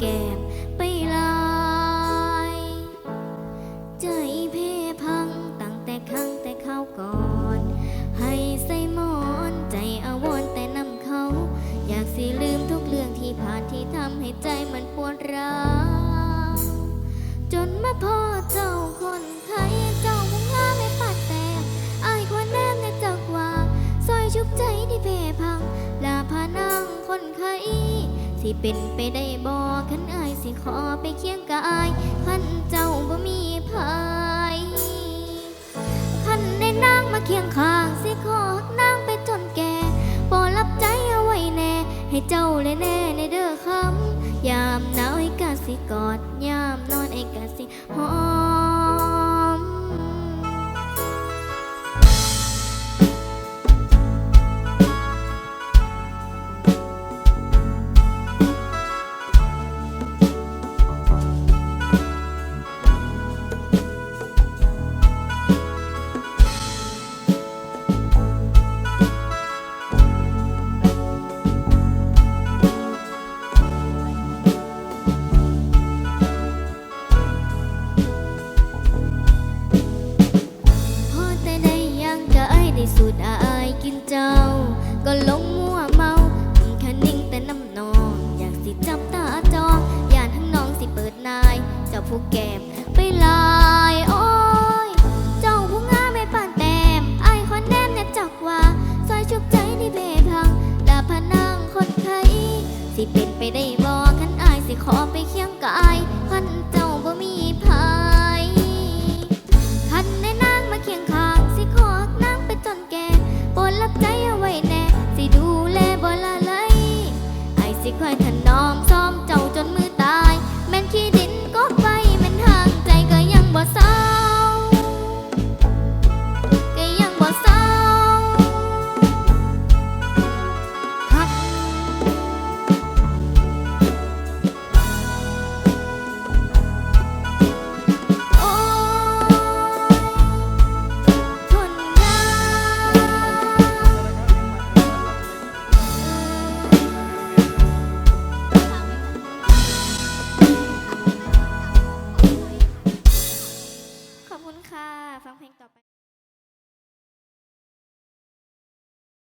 แก้มไปลายใจเพพังตั้งแต่ครั้งแต่เข้าก่อน ให้ใส่หมอนใจอาวรณ์แต่นำเขา อยากสิลืมทุกเรื่องที่ผ่านที่ทำให้ใจมันปวดร้าวจนมาพอเจ้าคนไทยเจ้ามุ่งงาไม่ปัดแต่อายควรแนมในจักว่าซอยชุบใจที่เพพังลาพานั่งคนไข้ สิเป็นไปได้บ่ขันอายสิขอไปเคียงกายขันเจ้าบ่มีภัยขันในนางมาเคียงข้างสิขอหักนางไปจนแก่โปรดรับใจเอาไว้แน่ ให้เจ้าเลยแน่ในเด้อคำยามหนาวไอ้กาสิกอด ยามนอนไอ้กาสิหอม ไอายได้สูดอายกินเจ้า ก็หลงมัวเมาแค่นิ่งแต่น้ำนอง อยากสิจับตาจองย่านทั้งน้องสิเปิดนาย เจ้าผู้แก้มไปลายโอ้ย เจ้าผู้งามไม่ปานแต้มไอายคนแนมเนี่ยจักว่าซอยชุบใจที่เบพังดาพนังคนไข้สิเป็นไปได้บ่คันอายสิขอไปเคียงกาย ไอาย ค่ะ ฟังเพลงต่อไป